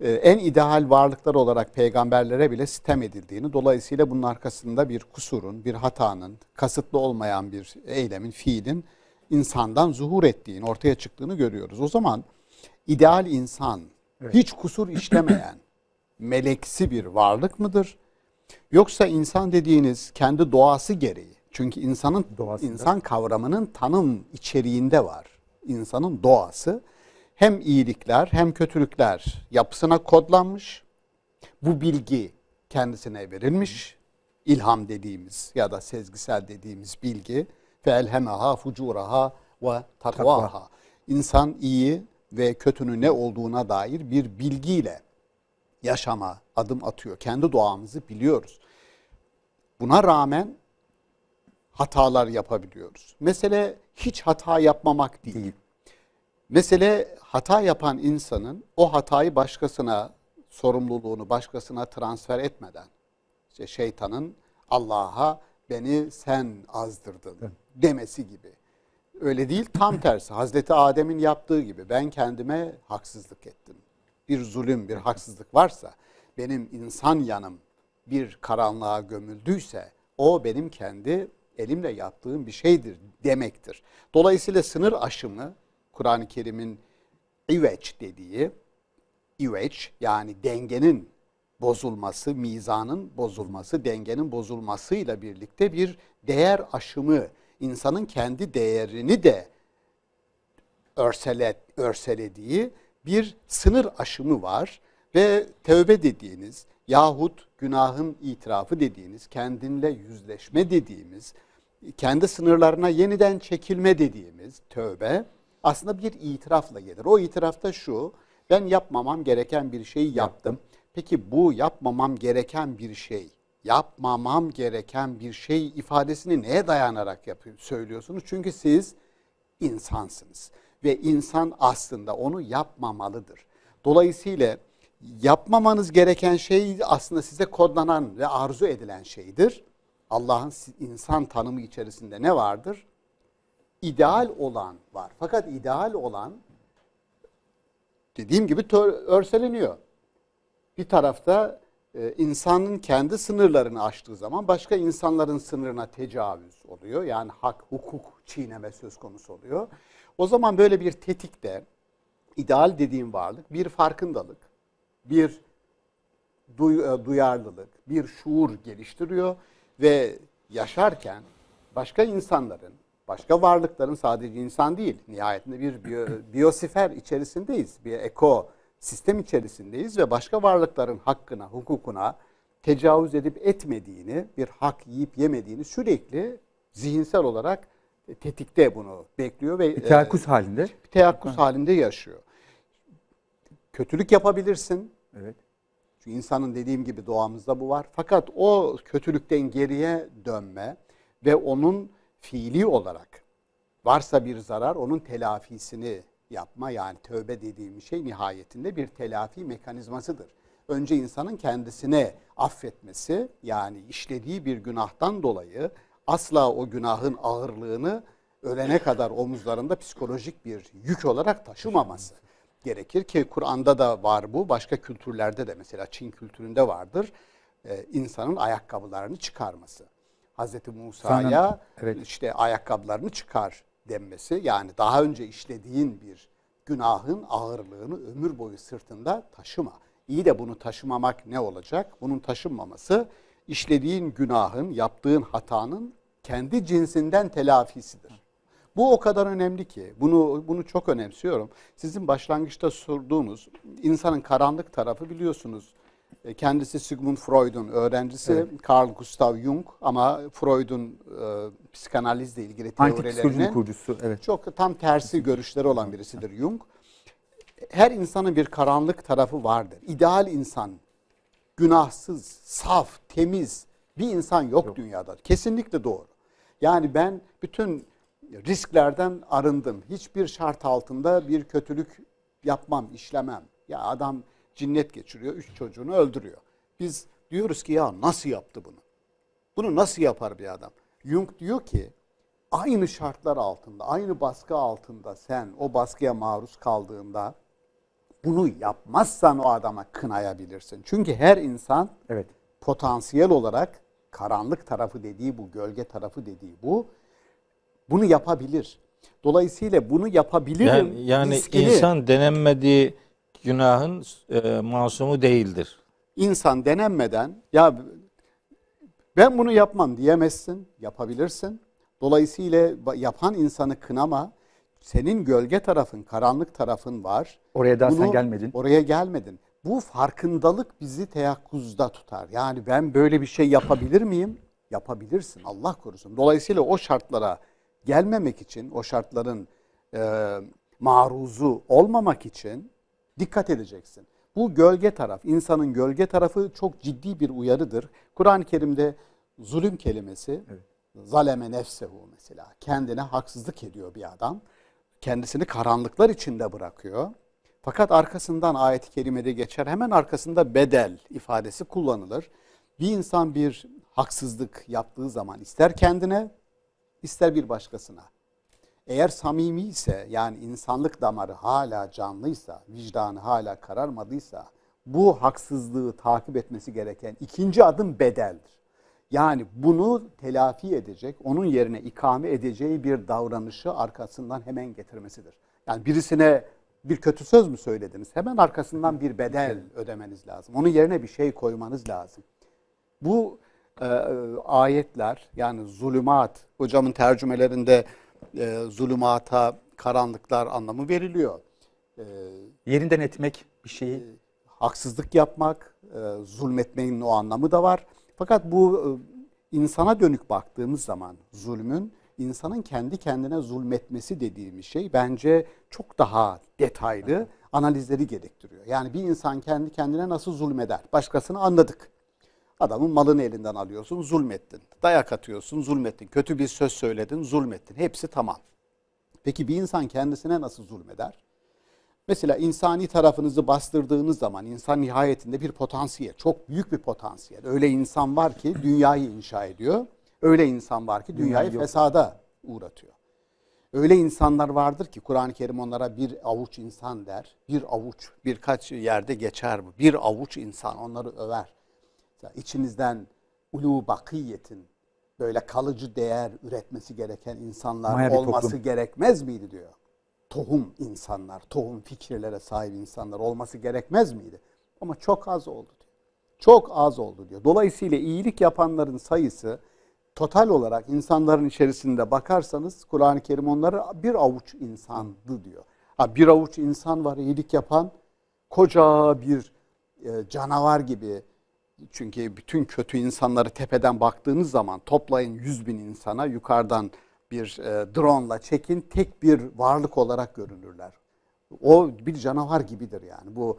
e, en ideal varlıklar olarak peygamberlere bile sitem edildiğini, dolayısıyla bunun arkasında bir kusurun, bir hatanın, kasıtlı olmayan bir eylemin, fiilin insandan zuhur ettiğini, ortaya çıktığını görüyoruz. O zaman ideal insan, hiç kusur işlemeyen, meleksi bir varlık mıdır? Yoksa insan dediğiniz kendi doğası gereği, çünkü insanın Doğasında. insan kavramının tanım içeriğinde var. İnsanın doğası hem iyilikler hem kötülükler yapısına kodlanmış. Bu bilgi kendisine verilmiş. İlham dediğimiz ya da sezgisel dediğimiz bilgi felhemaha fucuraha ve takvaha. İnsan iyi ve kötünün ne olduğuna dair bir bilgiyle yaşama adım atıyor. Kendi doğamızı biliyoruz. Buna rağmen hatalar yapabiliyoruz. Mesele hiç hata yapmamak değil. Değil. Mesele hata yapan insanın o hatayı başkasına, sorumluluğunu başkasına transfer etmeden, işte şeytanın Allah'a beni sen azdırdın demesi gibi. Öyle değil tam tersi. Hazreti Adem'in yaptığı gibi ben kendime haksızlık ettim. Bir zulüm, bir haksızlık varsa benim insan yanım bir karanlığa gömüldüyse o benim kendi elimle yaptığım bir şeydir demektir. Dolayısıyla sınır aşımı Kur'an-ı Kerim'in iveç dediği iveç yani dengenin bozulması, mizanın bozulması, dengenin bozulmasıyla birlikte bir değer aşımı, insanın kendi değerini de örsele, örselediği bir sınır aşımı var ve tövbe dediğiniz yahut günahın itirafı dediğiniz, kendinle yüzleşme dediğimiz, kendi sınırlarına yeniden çekilme dediğimiz tövbe aslında bir itirafla gelir. O itirafta şu, ben yapmamam gereken bir şeyi yaptım. Peki bu yapmamam gereken bir şey, yapmamam gereken bir şey ifadesini neye dayanarak yapıyor, söylüyorsunuz? Çünkü siz insansınız ve insan aslında onu yapmamalıdır. Dolayısıyla yapmamanız gereken şey aslında size kodlanan ve arzu edilen şeydir. Allah'ın insan tanımı içerisinde ne vardır? İdeal olan var. Fakat ideal olan dediğim gibi tör- örseleniyor. Bir tarafta e, insanın kendi sınırlarını aştığı zaman başka insanların sınırına tecavüz oluyor. Yani hak, hukuk çiğneme söz konusu oluyor. O zaman böyle bir tetikte ideal dediğim varlık bir farkındalık, bir duy- e, duyarlılık, bir şuur geliştiriyor ve yaşarken başka insanların, başka varlıkların sadece insan değil, nihayetinde bir biyo- biyosfer içerisindeyiz, bir eko sistem içerisindeyiz ve başka varlıkların hakkına, hukukuna tecavüz edip etmediğini, bir hak yiyip yemediğini sürekli zihinsel olarak tetikte bunu bekliyor ve Bir teyakkuz halinde. bir teyakkuz halinde yaşıyor. Kötülük yapabilirsin. Evet. Çünkü insanın dediğim gibi doğamızda bu var. Fakat o kötülükten geriye dönme ve onun fiili olarak varsa bir zarar onun telafisini yapma yani tövbe dediğim şey nihayetinde bir telafi mekanizmasıdır. Önce insanın kendisine affetmesi yani işlediği bir günahtan dolayı asla o günahın ağırlığını ölene kadar omuzlarında psikolojik bir yük olarak taşımaması gerekir ki Kur'an'da da var bu, başka kültürlerde de mesela Çin kültüründe vardır. Ee, insanın ayakkabılarını çıkarması. Hazreti Musa'ya evet. işte ayakkabılarını çıkar denmesi yani daha önce işlediğin bir günahın ağırlığını ömür boyu sırtında taşıma. İyi de bunu taşımamak ne olacak? Bunun taşınmaması işlediğin günahın, yaptığın hatanın kendi cinsinden telafisidir. Bu o kadar önemli ki bunu bunu çok önemsiyorum. Sizin başlangıçta sorduğunuz insanın karanlık tarafı biliyorsunuz. E, Kendisi Sigmund Freud'un öğrencisi Carl Gustav Jung ama Freud'un e, psikanalizle ilgili teorilerinin kurucusu. Evet. çok tam tersi görüşleri olan birisidir Jung. Her insanın bir karanlık tarafı vardır. İdeal insan, günahsız, saf, temiz bir insan yok, dünyada. Kesinlikle doğru. Yani ben bütün risklerden arındım. Hiçbir şart altında bir kötülük yapmam, işlemem. Ya adam cinnet geçiriyor, üç çocuğunu öldürüyor. Biz diyoruz ki ya nasıl yaptı bunu? Bunu nasıl yapar bir adam? Jung diyor ki aynı şartlar altında, aynı baskı altında sen o baskıya maruz kaldığında Bunu yapmazsan o adama kınayabilirsin. Çünkü her insan Evet. potansiyel olarak karanlık tarafı dediği bu, gölge tarafı dediği bu. Bunu yapabilir. Dolayısıyla bunu yapabilirim Yani, yani riskini insan denenmediği günahın e, masumu değildir. insan denenmeden ya ben bunu yapmam diyemezsin, yapabilirsin. Dolayısıyla yapan insanı kınama. Senin gölge tarafın, karanlık tarafın var. Oraya daha sen Bunu- gelmedin. Oraya gelmedin. Bu farkındalık bizi teyakkuzda tutar. Yani ben böyle bir şey yapabilir miyim? Yapabilirsin. Allah korusun. Dolayısıyla o şartlara gelmemek için, o şartların e, maruzu olmamak için dikkat edeceksin. Bu gölge taraf, insanın gölge tarafı çok ciddi bir uyarıdır. Kur'an-ı Kerim'de zulüm kelimesi, zaleme nefsehu mesela, kendine haksızlık ediyor bir adam. Kendisini karanlıklar içinde bırakıyor. Fakat arkasından ayet-i kerimede geçer. Hemen arkasında bedel ifadesi kullanılır. Bir insan bir haksızlık yaptığı zaman ister kendine ister bir başkasına. Eğer samimi ise yani insanlık damarı hala canlıysa, vicdanı hala kararmadıysa bu haksızlığı takip etmesi gereken ikinci adım bedeldir. Yani bunu telafi edecek, onun yerine ikame edeceği bir davranışı arkasından hemen getirmesidir. Yani birisine bir kötü söz mü söylediniz? Hemen arkasından bir bedel ödemeniz lazım. Onun yerine bir şey koymanız lazım. Bu e, e, ayetler yani zulümat, hocamın tercümelerinde e, zulümata karanlıklar anlamı veriliyor. E, Yerinden etmek bir şeyi. haksızlık yapmak, e, zulmetmenin o anlamı da var. Fakat bu e, insana dönük baktığımız zaman zulmün insanın kendi kendine zulmetmesi dediğimiz şey bence çok daha detaylı analizleri gerektiriyor. Yani bir insan kendi kendine nasıl zulmeder? Başkasını anladık. Adamın malını elinden alıyorsun, zulmettin. Dayak atıyorsun, zulmettin. Kötü bir söz söyledin, zulmettin. Hepsi tamam. Peki bir insan kendisine nasıl zulmeder? Mesela insani tarafınızı bastırdığınız zaman insan nihayetinde bir potansiyel, çok büyük bir potansiyel. Öyle insan var ki dünyayı inşa ediyor. Öyle insan var ki dünyayı yok. fesada uğratıyor. Öyle insanlar vardır ki Kur'an-ı Kerim onlara bir avuç insan der. Bir avuç, birkaç yerde geçer bu. Bir avuç insan onları över. İçinizden ulu bakiyetin böyle kalıcı değer üretmesi gereken insanlar Maya olması toplum. gerekmez miydi diyor. Tohum insanlar, tohum fikirlere sahip insanlar olması gerekmez miydi? Ama çok az oldu diyor. Çok az oldu diyor. Dolayısıyla iyilik yapanların sayısı total olarak insanların içerisinde bakarsanız Kur'an-ı Kerim onları bir avuç insandı diyor. Ha, bir avuç insan var iyilik yapan koca bir e, canavar gibi çünkü bütün kötü insanları tepeden baktığınız zaman toplayın 100 bin insana yukarıdan bir e, drone'la çekin tek bir varlık olarak görünürler. O bir canavar gibidir yani. Bu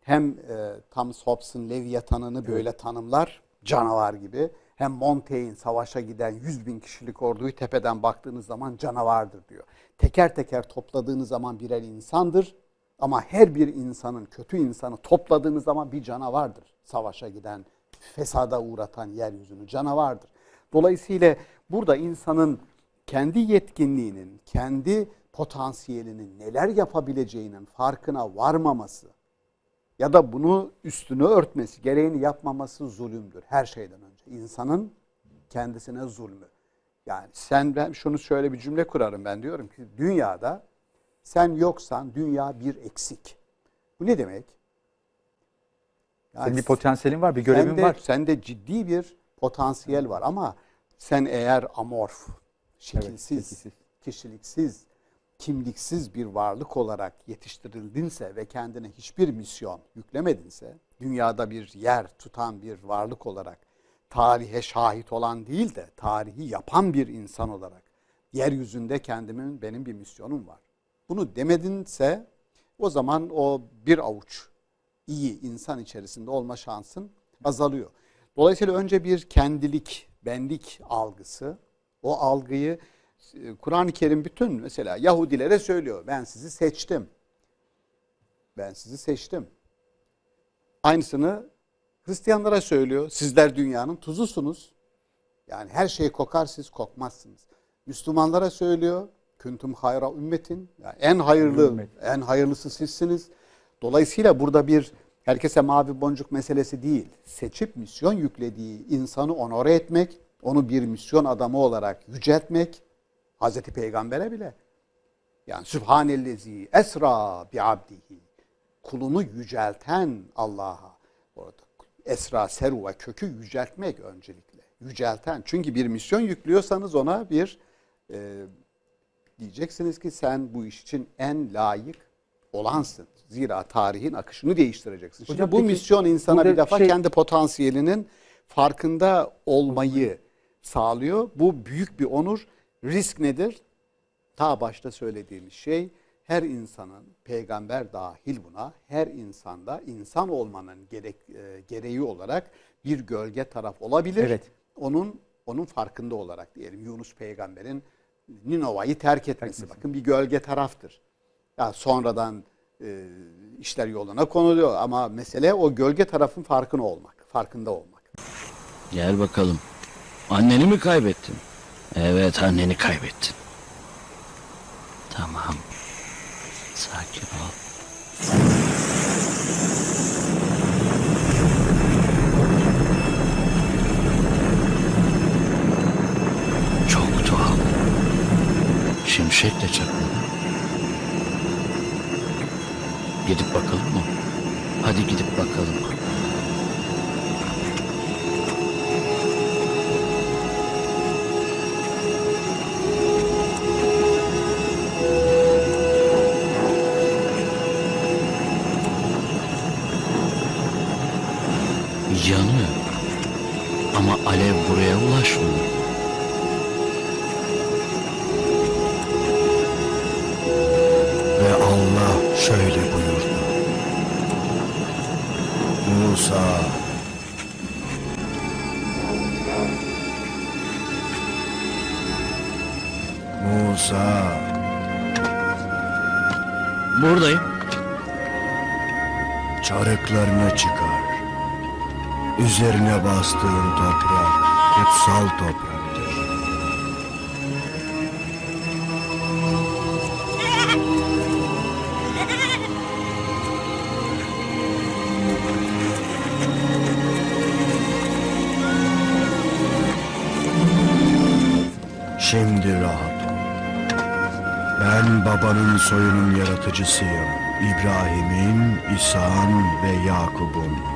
hem e, Thomas Hobbes'ın Leviathan'ını böyle tanımlar canavar gibi. Hem Montaigne savaşa giden 100 bin kişilik orduyu tepeden baktığınız zaman canavardır diyor. Teker teker topladığınız zaman birer insandır. Ama her bir insanın, kötü insanı topladığınız zaman bir canavardır. Savaşa giden, fesada uğratan yeryüzünü canavardır. Dolayısıyla burada insanın kendi yetkinliğinin, kendi potansiyelinin neler yapabileceğinin farkına varmaması ya da bunu üstünü örtmesi, gereğini yapmaması zulümdür her şeyden önce. İnsanın kendisine zulmü. Yani sen ben şunu şöyle bir cümle kurarım ben diyorum ki dünyada sen yoksan dünya bir eksik. Bu ne demek? Yani Senin bir potansiyelin var, bir görevin sende, var. Sende ciddi bir potansiyel var ama sen eğer amorf, şekilsiz, şekilsiz. kişiliksiz, kimliksiz bir varlık olarak yetiştirildinse ve kendine hiçbir misyon yüklemedinse, dünyada bir yer tutan bir varlık olarak tarihe şahit olan değil de tarihi yapan bir insan olarak yeryüzünde kendimin benim bir misyonum var. Bunu demedinse o zaman o bir avuç iyi insan içerisinde olma şansın azalıyor. Dolayısıyla önce bir kendilik, benlik algısı, o algıyı e, Kur'an-ı Kerim bütün mesela Yahudilere söylüyor. Ben sizi seçtim. Ben sizi seçtim. Aynısını Hristiyanlara söylüyor. Sizler dünyanın tuzusunuz. Yani her şey kokar siz kokmazsınız. Müslümanlara söylüyor. Küntüm hayra ümmetin. Yani en hayırlı, Ümmet. en hayırlısı sizsiniz. Dolayısıyla burada bir herkese mavi boncuk meselesi değil. Seçip misyon yüklediği insanı onore etmek, onu bir misyon adamı olarak yüceltmek, Hazreti Peygamber'e bile yani Sübhanellezi esra bi abdihi kulunu yücelten Allah'a orada esra seru ve kökü yüceltmek öncelikle. Yücelten. Çünkü bir misyon yüklüyorsanız ona bir e, diyeceksiniz ki sen bu iş için en layık olansın. Zira tarihin akışını değiştireceksin. Şimdi Hocam bu peki, misyon insana bir defa şey- kendi potansiyelinin farkında olmayı sağlıyor. Bu büyük bir onur. Risk nedir? Ta başta söylediğimiz şey her insanın peygamber dahil buna her insanda insan olmanın gerek, e, gereği olarak bir gölge taraf olabilir. Evet. Onun onun farkında olarak diyelim Yunus peygamberin Ninova'yı terk etmesi bakın bir gölge taraftır. Ya sonradan e, işler yoluna konuluyor ama mesele o gölge tarafın farkında olmak, farkında olmak. Gel bakalım. Anneni mi kaybettin? Evet anneni kaybettin. Tamam. Sakin ol. Musa, Musa, Buradayım. çarıklarını çıkar. Üzerine bastığın toprak kutsal topraktır. Babanın soyunun yaratıcısıyım. İbrahim'in, İsa'nın ve Yakup'un.